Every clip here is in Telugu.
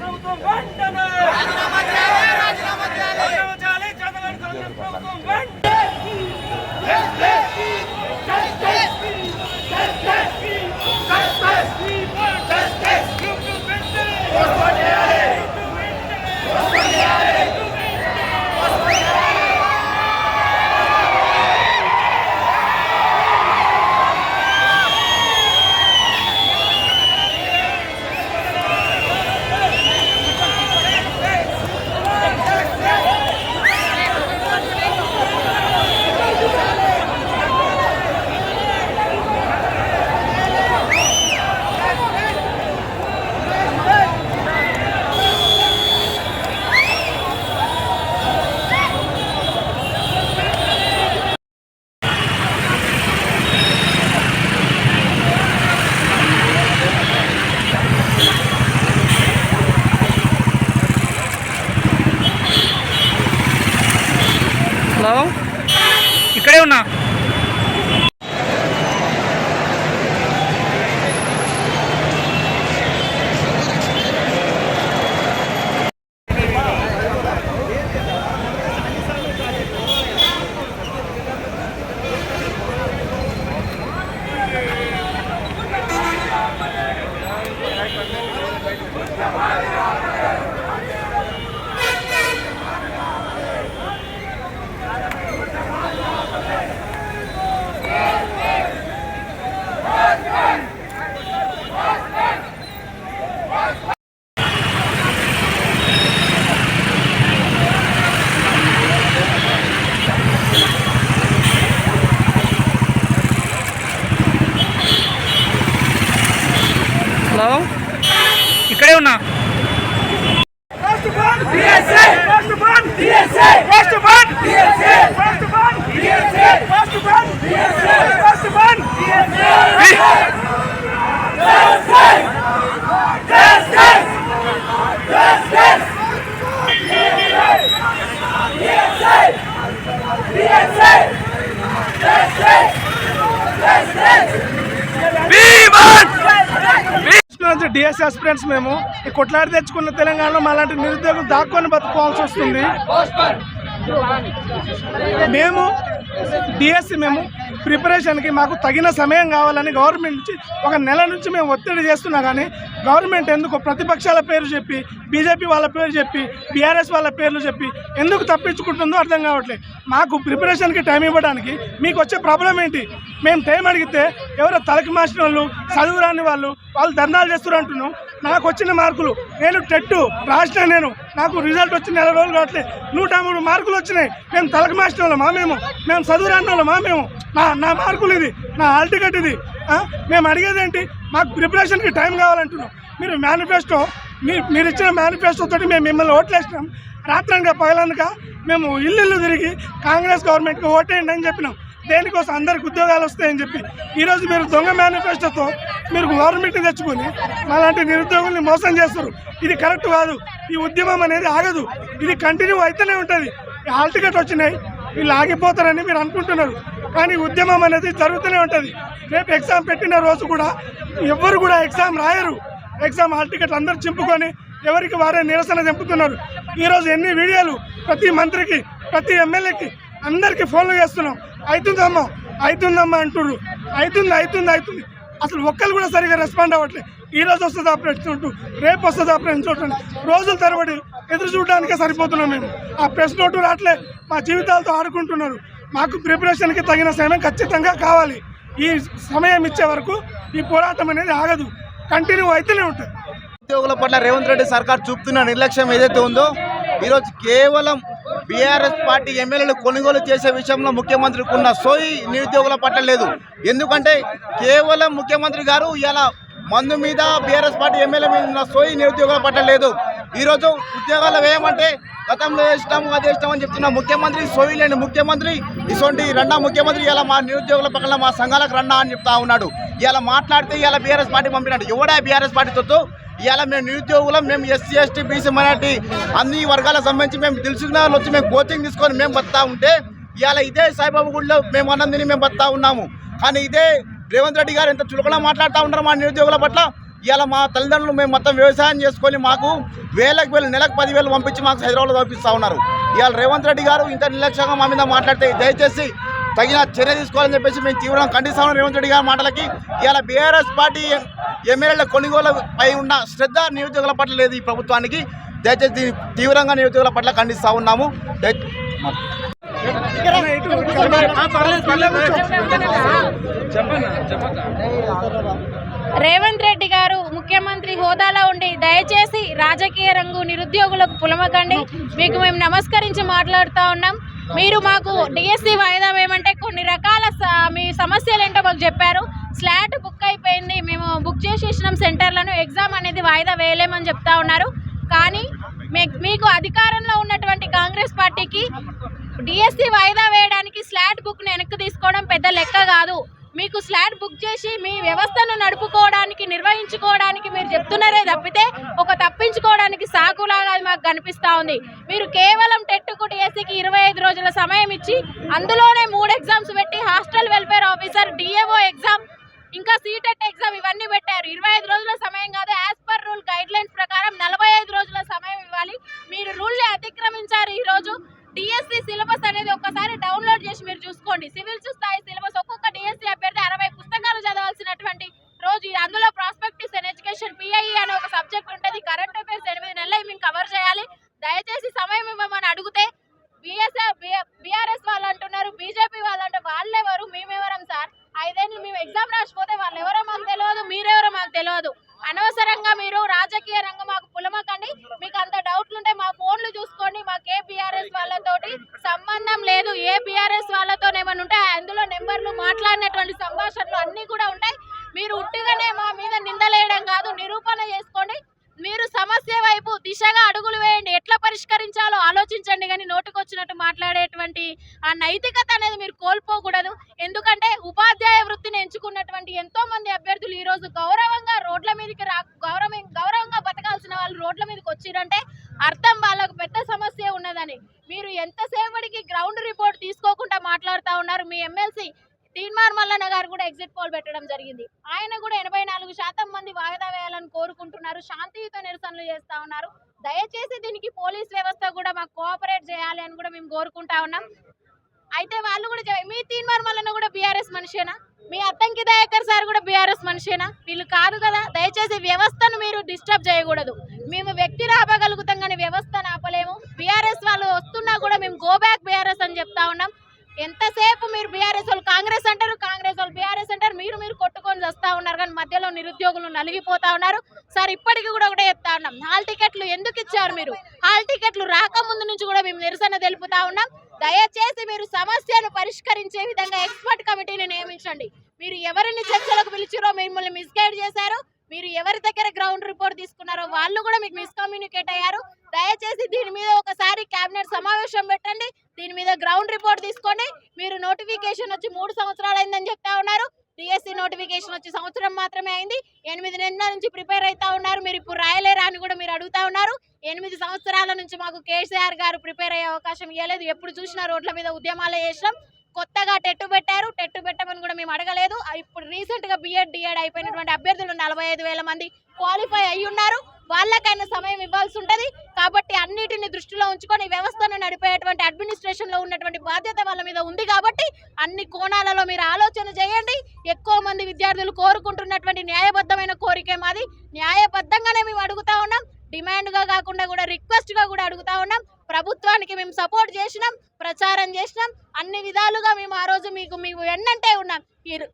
ప్రభుత్వం వెంటనే హలో ఇక్కడే ఉన్నా? డిఎస్ ఆస్పిరెంట్స్ మేము ఈ కొట్లాడి తెచ్చుకున్న తెలంగాణలో మాలాంటి నిరుద్యోగులు దాక్కొని బతుకోవాల్సి వస్తుంది. మేము డిఎస్సి మేము ప్రిపరేషన్కి మాకు తగిన సమయం కావాలని గవర్నమెంట్ నుంచి ఒక నెల నుంచి మేము ఒత్తిడి చేస్తున్నా కానీ గవర్నమెంట్ ఎందుకు ప్రతిపక్షాల పేరు చెప్పి బీజేపీ వాళ్ళ పేరు చెప్పి బీఆర్ఎస్ వాళ్ళ పేర్లు చెప్పి ఎందుకు తప్పించుకుంటుందో అర్థం కావట్లేదు. మాకు ప్రిపరేషన్కి టైం ఇవ్వడానికి మీకు వచ్చే ప్రాబ్లం ఏంటి? మేము టైం అడిగితే ఎవరో తలకి మార్చిన వాళ్ళు చదువు రాని వాళ్ళు వాళ్ళు ధర్నాలు చేస్తున్నారు అంటున్నాం. నాకు వచ్చిన మార్కులు. నేను టెట్టు రాసిన నేను. నాకు రిజల్ట్ వచ్చి నెల రోజులు కావట్లేదు నూట మూడు మార్కులు వచ్చినాయి. మేము తలకు మాసిన వాళ్ళమా మేము. మేము చదువు రాని వాళ్ళమా మేము. నా నా మార్కులు ఇది నా హాల్ టికెట్ ఇది. మేము అడిగేది ఏంటి? మాకు ప్రిపరేషన్కి టైం కావాలంటున్నాం. మీరు మేనిఫెస్టో మీరు మీరు ఇచ్చిన మేనిఫెస్టోతో తోటి మేము మిమ్మల్ని ఓట్లేసినాం. రాత్రనక పగలనక మేము ఇల్లు ఇల్లు తిరిగి కాంగ్రెస్ గవర్నమెంట్కి ఓటేయండి అని చెప్పినాం. దేనికోసం అందరికి ఉద్యోగాలు వస్తాయని చెప్పి ఈరోజు మీరు దొంగ మేనిఫెస్టోతో మీరు గవర్నమెంట్ని తెచ్చుకొని అలాంటి నిరుద్యోగుల్ని మోసం చేస్తారు. ఇది కరెక్ట్ కాదు. ఈ ఉద్యమం అనేది ఆగదు. ఇది కంటిన్యూ అయితేనే ఉంటుంది. హాల్ టికెట్ వచ్చినాయి. వీళ్ళు ఆగిపోతారని మీరు అనుకుంటున్నారు. కానీ ఉద్యమం అనేది జరుగుతూనే ఉంటుంది. రేపు ఎగ్జామ్ పెట్టిన రోజు కూడా ఎవ్వరు కూడా ఎగ్జామ్ రాయరు. ఎగ్జామ్ హాల్ టికెట్లు అందరూ చింపుకొని ఎవరికి వారే నిరసన చెంపుతున్నారు ఈరోజు ఎన్ని వీడియోలు ప్రతి మంత్రికి ప్రతి ఎమ్మెల్యేకి అందరికీ ఫోన్లు చేస్తున్నాం. అవుతుందమ్మా అవుతుందమ్మా అంటుర్రు. అవుతుంది అవుతుంది అవుతుంది. అసలు ఒక్కరు కూడా సరిగా రెస్పాండ్ అవ్వట్లేదు ఈ రోజు వస్తుంది ఆపరేషన్ ఉంటూ రేపు వస్తుంది ఆపరేషన్ చూడండి రోజుల తరబడి ఎదురు చూడడానికే సరిపోతున్నాం మేము. ఆ ప్రెస్ నోటు రావట్లే మా జీవితాలతో ఆడుకుంటున్నారు. మాకు ప్రిపరేషన్కి తగిన సమయం ఖచ్చితంగా కావాలి. ఈ సమయం ఇచ్చే వరకు ఈ పోరాటం అనేది ఆగదు. కంటిన్యూ అయితేనే ఉంటుంది. ఉద్యోగుల పట్ల రేవంత్ రెడ్డి సర్కార్ చూపుతున్న నిర్లక్ష్యం ఏదైతే ఉందో ఈరోజు కేవలం బీఆర్ఎస్ పార్టీ ఎమ్మెల్యేలు కొనుగోలు చేసే విషయంలో ముఖ్యమంత్రికి ఉన్న సోయి నిరుద్యోగుల పట్ల లేదు. ఎందుకంటే కేవలం ముఖ్యమంత్రి గారు ఇలా మందు మీద బీఆర్ఎస్ పార్టీ ఎమ్మెల్యే మీద ఉన్న సోయి నిరుద్యోగుల పట్ల లేదు. ఈరోజు ఉద్యోగాలు వేయమంటే గతంలో వేసినాము అది చేస్తాం అని చెప్తున్న ముఖ్యమంత్రి సోయి లేని ముఖ్యమంత్రి ఇటువంటి రెండా ముఖ్యమంత్రి ఇలా మా నిరుద్యోగుల పక్కన మా సంఘాలకు రండా అని చెప్తా ఉన్నాడు. ఇలా మాట్లాడితే ఇలా బీఆర్ఎస్ పార్టీ పంపినాడు ఎవడా బీఆర్ఎస్ పార్టీ తొత్తు? ఇవాళ మేము నిరుద్యోగులం మేము ఎస్సీ ఎస్టీ బీసీ మైనార్టీ అన్ని వర్గాలకు సంబంధించి మేము తెలుసుకున్న వాళ్ళు వచ్చి మేము కోచింగ్ తీసుకొని మేము బతా ఉంటే ఇవాళ ఇదే సాయిబాబు గుడిలో మేము అన్నందిని మేము బతా ఉన్నాము. కానీ ఇదే రేవంత్ రెడ్డి గారు ఎంత చులకలా మాట్లాడుతూ ఉన్నారు మా నిరుద్యోగుల పట్ల ఇవాళ మా తల్లిదండ్రులు మేము మొత్తం వ్యవసాయం చేసుకొని మాకు వేలకు వేలు నెలకు పదివేలు పంపించి మాకు హైదరాబాద్లో పంపిస్తూ ఉన్నారు. ఇవాళ రేవంత్ రెడ్డి గారు ఇంత నిర్లక్ష్యంగా మా మీద మాట్లాడితే దయచేసి తగిన చర్య తీసుకోవాలని చెప్పేసి మేము తీవ్రంగా ఖండిస్తామని రేవంత్ రెడ్డి గారి మాటలకి ఇలా బీఆర్ఎస్ పార్టీ ఎమ్మెల్యేల కొనుగోలుపై ఉన్న శ్రద్ధ నిరుద్యోగుల పట్ల లేదు ఈ ప్రభుత్వానికి. దయచేసి తీవ్రంగా నిరుద్యోగుల పట్ల ఖండిస్తూ ఉన్నాము. రేవంత్ రెడ్డి గారు ముఖ్యమంత్రి హోదాలో ఉండి దయచేసి రాజకీయ రంగు నిరుద్యోగులకు పులమకండి. మీకు మేము నమస్కరించి మాట్లాడుతూ ఉన్నాం. మీరు మాకు డిఎస్సి వాయిదా ఏమంటే కొన్ని రకాల స- మీ సమస్యలు ఏంటో మాకు చెప్పారు. స్లాట్ బుక్ అయిపోయింది. మేము బుక్ చేసేసినాం సెంటర్లను. ఎగ్జామ్ అనేది వాయిదా వేయలేమని చెప్తా ఉన్నారు. కానీ మీకు అధికారంలో ఉన్నటువంటి కాంగ్రెస్ పార్టీకి డిఎస్సి వాయిదా వేయడానికి స్లాట్ బుక్ని వెనక్కి తీసుకోవడం పెద్ద లెక్క కాదు. మీకు స్లాట్ బుక్ చేసి మీ వ్యవస్థను నడుపుకోవడానికి నిర్వహించుకోవడానికి మీరు చెప్తున్నారే తప్పితే ఒక తప్పించుకోవడానికి సాకులాగా అది మాకు కనిపిస్తూ ఉంది. మీరు కేవలం టెట్కు డిఎస్సికి ఇరవై ఐదు రోజుల సమయం ఇచ్చి అందులోనే మూడు ఎగ్జామ్స్ పెట్టి hostel welfare officer DAO exam ఇంకా సీటెట్ ఎగ్జామ్ ఇవన్నీ పెట్టారు. ఇరవై ఐదు రోజుల సమయం కాదు as per rule guidelines ప్రకారం నలభై ఐదు రోజుల సమయం ఇవ్వాలి. మీరు రూల్ని అతిక్రమించారు ఈరోజు. డిఎస్సి సిలబస్ అనేది ఒక్కసారి డౌన్లోడ్ చేసి మీరు చూసుకోండి. సివిల్స్ స్థాయి సిలబస్ ఒక్కొక్క డిఎస్సి అభ్యర్థి అరవై పుస్తకాలు చదవాల్సినటువంటి రోజు ఇది. అందులో ప్రాస్పెక్టివ్స్ అండ్ ఎడ్యుకేషన్ పిఐఈ అనే ఒక సబ్జెక్ట్ ఉంటుంది. కరెంట్ అఫైర్స్ ఎనిమిది నెలలు మేము కవర్ చేయాలి. దయచేసి సమయం ఇవ్వమని అడిగితే బిఎస్ఆర్ బీఆర్ఎస్ వాళ్ళు అంటున్నారు. బీజేపీ వాళ్ళు అంటే వాళ్ళెవరు? మేమెవరం సార్? ఐదేళ్ళు మేము ఎగ్జామ్ రాసిపోతే వాళ్ళు ఎవరో మాకు తెలియదు మీరెవరో మాకు తెలియదు అనవసరంగా మీరు రాజకీయ రంగం మాకు పులమకండి. మీకు అంత డౌట్లు మా ఫోన్లు చూసుకోండి మాకు ఏ బీఆర్ఎస్ వాళ్ళతోటి సంబంధం లేదు. ఏ బీఆర్ఎస్ వాళ్ళతో ఏమైనా ఉంటే అందులో నెంబర్లు మాట్లాడినటువంటి సంభాషణలు అన్నీ కూడా ఉంటాయి. మీరు ఉట్టిగానే మా మీద నిందలేయడం కాదు నిరూపణ చేసుకోండి. మీరు సమస్య వైపు దిశగా అడుగులు వేయండి. ఎట్లా పరిష్కరించాలో ఆలోచించండి. కానీ నోటుకొచ్చినట్టు మాట్లాడేటువంటి ఆ నైతికత అనేది మీరు కోల్పోకూడదు. ఎందుకంటే ఉపాధ్యాయ వృత్తిని ఎంచుకున్నటువంటి ఎంతో మంది అభ్యర్థులు ఈరోజు గౌరవంగా రోడ్ల మీదకి రా గౌరవం గౌరవంగా బతకాల్సిన వాళ్ళు రోడ్ల మీదకి వచ్చిరంటే అర్థం వాళ్ళకు పెద్ద సమస్య ఉన్నదని. మీరు ఎంతసేపటికి గ్రౌండ్ రిపోర్ట్ తీసుకోకుండా మాట్లాడుతూ ఉన్నారు. మీ ఎమ్మెల్సీ తీన్మార్ మల్లన్న గారు కూడా ఎగ్జిట్ పోల్ పెట్టడం జరిగింది. ఆయన కూడా ఎనభై నాలుగు శాతం మంది వాయిదా వేయాలని కోరుకుంటున్నారు. శాంతియుత నిరసనలు చేస్తా ఉన్నారు. దయచేసి దీనికి పోలీస్ వ్యవస్థ కూడా మాకు కోఆపరేట్ చేయాలి అని కూడా మేము కోరుకుంటా ఉన్నాం. అయితే వాళ్ళు కూడా మీ తీన్మార్ మల్లన్న కూడా బీఆర్ఎస్ మనిషేనా? మీ అత్తంకి దయాకర్ సార్ కూడా బీఆర్ఎస్ మనిషేనా? వీళ్ళు కాదు కదా. దయచేసి వ్యవస్థను మీరు డిస్టర్బ్ చేయకూడదు. మేము వ్యక్తిని రాబగలుగు కానీ వ్యవస్థను ఆపలేము బీఆర్ఎస్ వాళ్ళు వస్తున్నా కూడా మేము గో బ్యాక్ బీఆర్ఎస్ అని చెప్తా ఉన్నాం ఎంతసేపు మీరు బీఆర్ఎస్ వాళ్ళు కాంగ్రెస్ అంటారు కాంగ్రెస్ వాళ్ళు బీఆర్ఎస్ అంటారు మీరు మీరు కొట్టుకొని వస్తా ఉన్నారు కానీ మధ్యలో నిరుద్యోగులు నలిగిపోతా ఉన్నారు సార్ ఇప్పటికి కూడా ఒకటే చెప్తా ఉన్నాం హాల్ టికెట్లు ఎందుకు ఇచ్చారు మీరు హాల్ టికెట్లు రాకముందు నుంచి కూడా మేము నిరసన తెలుపుతా ఉన్నాం దయచేసి మీరు సమస్యను పరిష్కరించే విధంగా ఎక్స్పర్ట్ కమిటీని నియమించండి. మీరు ఎవరిని చర్చలకు పిలిచిరో మిమ్మల్ని మిస్గైడ్ చేశారు. మీరు ఎవరి దగ్గర గ్రౌండ్ రిపోర్ట్ తీసుకున్నారో వాళ్ళు కూడా మీకు మిస్కమ్యూనికేట్ అయ్యారు. దయచేసి దీని మీద ఒకసారి కేబినెట్ సమావేశం పెట్టండి. దీని మీద గ్రౌండ్ రిపోర్ట్ తీసుకోండి. మీరు నోటిఫికేషన్ వచ్చి మూడు సంవత్సరాలు అయిందని చెప్తా ఉన్నారు. డిఎస్సి నోటిఫికేషన్ వచ్చి సంవత్సరం మాత్రమే అయింది. ఎనిమిది నెలల నుంచి ప్రిపేర్ అవుతా ఉన్నారు. మీరు ఇప్పుడు రాయలేరా అని కూడా మీరు అడుగుతా ఉన్నారు. ఎనిమిది సంవత్సరాల నుంచి మాకు కేసీఆర్ గారు ప్రిపేర్ అయ్యే అవకాశం ఇవ్వలేదు ఎప్పుడు చూసినా రోడ్ల మీద ఉద్యమాలు చేసినాం. కొత్తగా టెట్టు పెట్టారు. టెట్టు పెట్టమని కూడా మేము అడగలేదు. ఇప్పుడు రీసెంట్గా బిఎడ్ డిఎడ్ అయిపోయినటువంటి అభ్యర్థులు నలభై ఐదు వేల మంది క్వాలిఫై అయి ఉన్నారు. వాళ్ళకైనా సమయం ఇవ్వాల్సి ఉంటది కాబట్టి అన్నిటిని దృష్టిలో ఉంచుకొని వ్యవస్థను నడిపేటువంటి అడ్మినిస్ట్రేషన్లో ఉన్నటువంటి బాధ్యత వాళ్ళ మీద ఉంది కాబట్టి అన్ని కోణాలలో మీరు ఆలోచన చేయండి. ఎక్కువ మంది విద్యార్థులు కోరుకుంటున్నటువంటి న్యాయబద్ధమైన కోరికే మాది. న్యాయబద్ధంగానే మేము అడుగుతా ఉన్నాం. డిమాండ్గా కాకుండా కూడా రిక్వెస్ట్గా కూడా అడుగుతా ఉన్నాం. ప్రభుత్వానికి మేము సపోర్ట్ చేసినాం ప్రచారం చేసినాం అన్ని విధాలుగా మేము ఆ రోజు మీకు మీకు ఎన్నంటే ఉన్నాం. ఈ రో-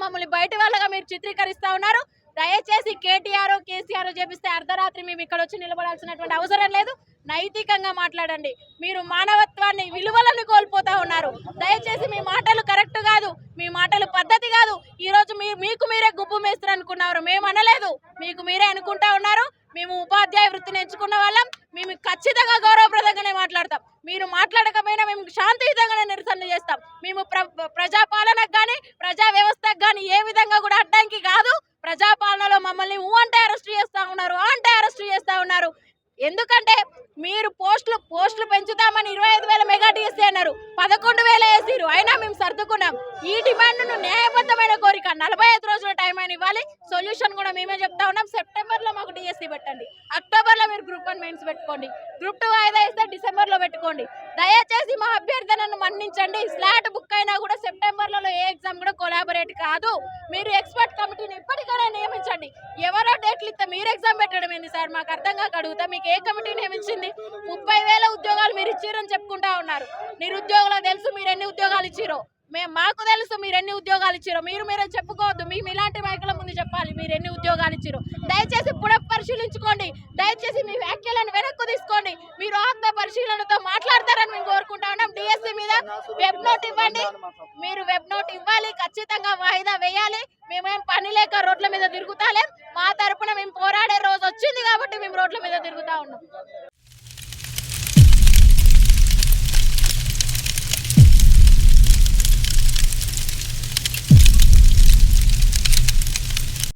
మమ్మల్ని బయట వాళ్ళగా మీరు చిత్రీకరిస్తూ ఉన్నారు. దయచేసి కేటీఆర్ కేసీఆర్ చేపిస్తే అర్ధరాత్రి మేము ఇక్కడ వచ్చి నిలబడాల్సినటువంటి అవసరం లేదు. నైతికంగా మాట్లాడండి. మీరు మానవత్వాన్ని విలువలను కోల్పోతా ఉన్నారు. దయచేసి మీ మాటలు కరెక్ట్ కాదు మీ మాటలు పద్ధతి కాదు. ఈరోజు మీ మీకు మీరే గుప్పు మేస్తారు అనుకున్నారు మేము అనలేదు. మీకు మీరే అనుకుంటా ఉన్నారు. మేము ఉపాధ్యాయ వృత్తిని ఎంచుకున్న వాళ్ళం. మేము ఖచ్చితంగా మాట్లాడకపోయినా మేము శాంతియుతంగానే నిరసన చేస్తాం. మేము ప్ర ప్రజాపాలనకు కానీ ప్రజా వ్యవస్థకు కానీ ఏ విధంగా కూడా అడ్డంకి కాదు. ప్రజాపాలనలో మమ్మల్ని ఊ అంటే అరెస్ట్ చేస్తూ ఉన్నారు అంటే అరెస్ట్ చేస్తూ ఉన్నారు. ఎందుకంటే మీరు పోస్టులు పోస్టులు పెంచుతామని ఇరవై ఐదు వేల మెగా టీఎస్సీ అన్నారు. పదకొండు వేల వేసిరు అయినా మేము సర్దుకున్నాం. ఈ డిమాండ్ను న్యాయబద్ధమైన కోరిక నలభై ఐదు రోజుల టైం అని ఇవ్వాలి. సొల్యూషన్ కూడా మేమే చెప్తా ఉన్నాం. సెప్టెంబర్లో మాకు డిఎస్సీ పెట్టండి. అక్టోబర్లో మీరు గ్రూప్ వన్ మెయిన్స్ పెట్టుకోండి. గ్రూప్ టూ వాయిదా ఇస్తే డిసెంబర్లో పెట్టుకోండి. దయచేసి మా అభ్యర్థనను మన్నించండి. స్లాట్ బుక్ అయినా కూడా సెప్టెంబర్లలో ఏ ఎగ్జామ్ కూడా కొలాబరేట్ కాదు. మీరు ఎక్స్పర్ట్ కమిటీని ఇప్పటికైనా నియమించండి. ఎవరో డేట్లు ఇస్తే మీరు ఎగ్జామ్ పెట్టడం ఏంది సార్? మాకు అర్థం కాక అడుగుతా. మీకు ఏ కమిటీ నియమించింది? ముప్పై వేల ఉద్యోగాలు మీరు ఇచ్చారని చెప్పుకుంటా ఉన్నారు. నిరుద్యోగులకు తెలుసు మీరు ఎన్ని ఉద్యోగాలు ఇచ్చారో మేము మాకు తెలుసు మీరు ఎన్ని ఉద్యోగాలు ఇచ్చారు మీరు మీరే చెప్పుకోవద్దు. మేము ఇలాంటి నాయకుల ముందు చెప్పాలి. మీరు ఎన్ని ఉద్యోగాలు ఇచ్చారు దయచేసి పునః పరిశీలించుకోండి. దయచేసి మీ వ్యాఖ్యలను వెనక్కు తీసుకోండి. మీరు ఆత్మ పరిశీలనతో మాట్లాడతారని మేము కోరుకుంటా ఉన్నాం. డిఎస్సి మీద వెబ్ నోట్ ఇవ్వండి. మీరు వెబ్ నోట్ ఇవ్వాలి. ఖచ్చితంగా వాయిదా వేయాలి. మేమేం పని లేక రోడ్ల మీద తిరుగుతాలేం. మా తరపున మేము పోరాడే రోజు వచ్చింది కాబట్టి మేము రోడ్ల మీద తిరుగుతా ఉన్నాం.